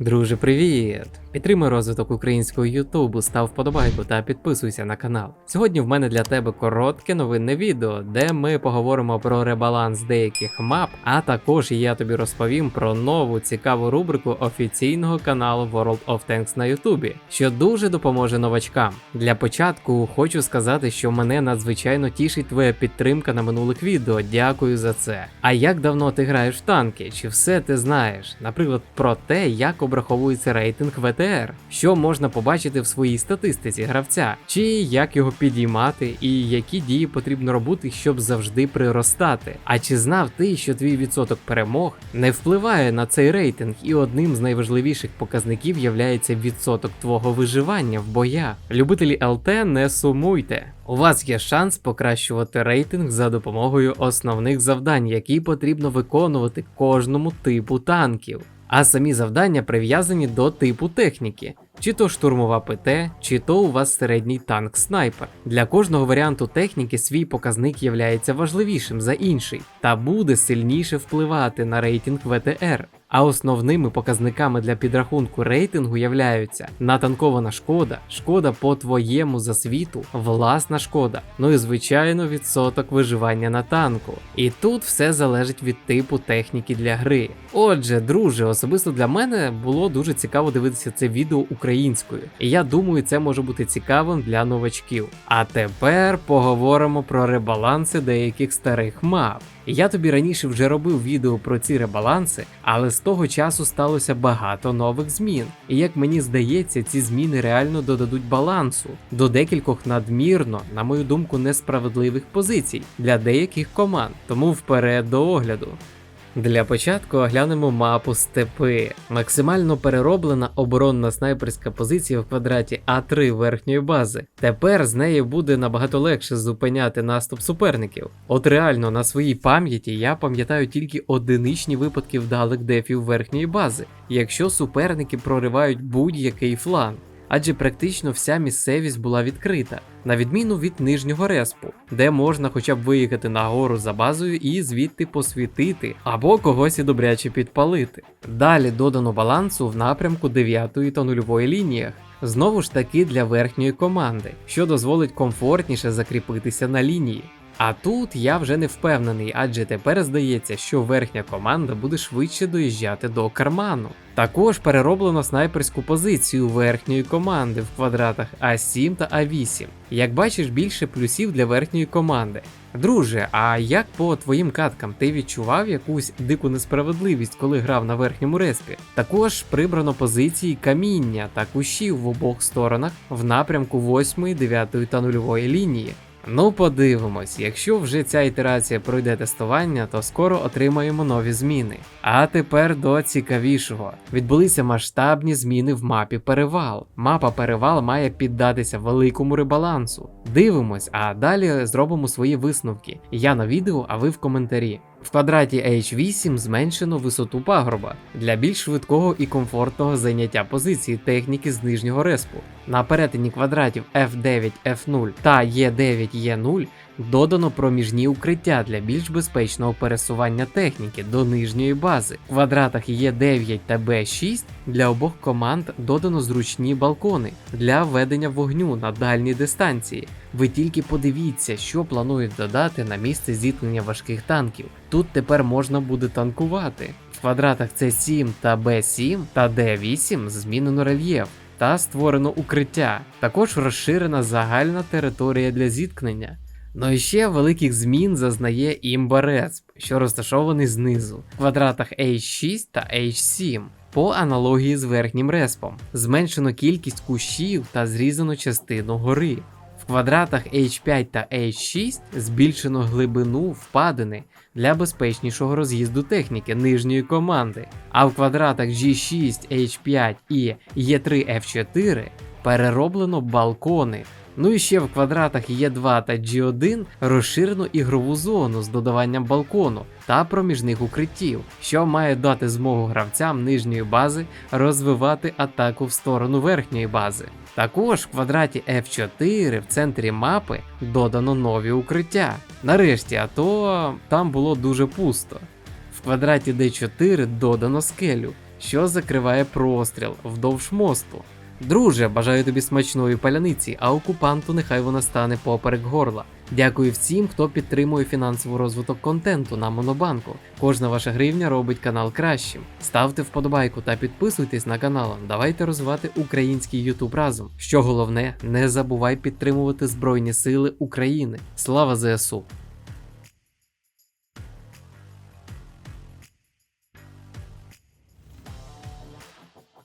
Друже, привіт! Підтримуй розвиток українського Ютубу, став вподобайку та підписуйся на канал. Сьогодні в мене для тебе коротке новинне відео, де ми поговоримо про ребаланс деяких мап, а також я тобі розповім про нову цікаву рубрику офіційного каналу World of Tanks на Ютубі, що дуже допоможе новачкам. Для початку хочу сказати, що мене надзвичайно тішить твоя підтримка на минулих відео. Дякую за це. А як давно ти граєш в танки? Чи все ти знаєш? Наприклад, про те, як обраховується рейтинг ВТР, що можна побачити в своїй статистиці гравця, чи як його підіймати, і які дії потрібно робити, щоб завжди приростати. А чи знав ти, що твій відсоток перемог не впливає на цей рейтинг, і одним з найважливіших показників являється відсоток твого виживання в боях? Любителі ЛТ не сумуйте. У вас є шанс покращувати рейтинг за допомогою основних завдань, які потрібно виконувати кожному типу танків. А самі завдання прив'язані до типу техніки, чи то штурмова ПТ, чи то у вас середній танк снайпер. Для кожного варіанту техніки свій показник являється важливішим за інший та буде сильніше впливати на рейтинг ВТР. А основними показниками для підрахунку рейтингу являються натанкована шкода, шкода по твоєму засвіту, власна шкода, ну і звичайно відсоток виживання на танку. І тут все залежить від типу техніки для гри. Отже, друже, особисто для мене було дуже цікаво дивитися це відео українською, і я думаю, це може бути цікавим для новачків. А тепер поговоримо про ребаланси деяких старих мап. Я тобі раніше вже робив відео про ці ребаланси, але з того часу сталося багато нових змін. І як мені здається, ці зміни реально додадуть балансу до декількох надмірно, на мою думку, несправедливих позицій для деяких команд. Тому вперед до огляду. Для початку оглянемо мапу степи. Максимально перероблена оборонна снайперська позиція в квадраті А3 верхньої бази. Тепер з нею буде набагато легше зупиняти наступ суперників. От реально на своїй пам'яті я пам'ятаю тільки одиничні випадки вдалих дефів верхньої бази, якщо суперники проривають будь-який фланг. Адже практично вся місцевість була відкрита, на відміну від нижнього респу, де можна хоча б виїхати на гору за базою і звідти посвітити, або когось і добряче підпалити. Далі додано балансу в напрямку 9 та нульової лініях. Знову ж таки для верхньої команди, що дозволить комфортніше закріпитися на лінії. А тут я вже не впевнений, адже тепер здається, що верхня команда буде швидше доїжджати до карману. Також перероблено снайперську позицію верхньої команди в квадратах А7 та А8. Як бачиш, більше плюсів для верхньої команди. Друже, а як по твоїм каткам ти відчував якусь дику несправедливість, коли грав на верхньому респі? Також прибрано позиції каміння та кущів в обох сторонах в напрямку 8, 9 та 0 лінії. Ну, подивимось, якщо вже ця ітерація пройде тестування, то скоро отримаємо нові зміни. А тепер до цікавішого. Відбулися масштабні зміни в мапі перевал. Мапа перевал має піддатися великому ребалансу. Дивимось, а далі зробимо свої висновки. Я на відео, а ви в коментарі. В квадраті H8 зменшено висоту пагорба для більш швидкого і комфортного зайняття позиції техніки з нижнього респу. На перетині квадратів F9, F0 та E9, E0 додано проміжні укриття для більш безпечного пересування техніки до нижньої бази. В квадратах Е9 та Б6 для обох команд додано зручні балкони для ведення вогню на дальній дистанції. Ви тільки подивіться, що планують додати на місце зіткнення важких танків. Тут тепер можна буде танкувати. В квадратах С7 та Б7 та Д8 змінено рельєф. Та створено укриття, також розширена загальна територія для зіткнення. Ну і ще великих змін зазнає імбаресп, що розташований знизу, в квадратах H6 та H7. По аналогії з верхнім респом, зменшено кількість кущів та зрізано частину гори. В квадратах H5 та H6 збільшено глибину впадини для безпечнішого роз'їзду техніки нижньої команди, а в квадратах G6, H5 і E3 F4 перероблено балкони. Ну і ще в квадратах Е2 та G1 розширено ігрову зону з додаванням балкону та проміжних укриттів, що має дати змогу гравцям нижньої бази розвивати атаку в сторону верхньої бази. Також в квадраті F4 в центрі мапи додано нові укриття. Нарешті, а то там було дуже пусто. В квадраті D4 додано скелю, що закриває простріл вдовж мосту. Друже, бажаю тобі смачної паляниці, а окупанту нехай вона стане поперек горла. Дякую всім, хто підтримує фінансовий розвиток контенту на Монобанку. Кожна ваша гривня робить канал кращим. Ставте вподобайку та підписуйтесь на канал. Давайте розвивати український Ютуб разом. Що головне, не забувай підтримувати Збройні Сили України. Слава ЗСУ!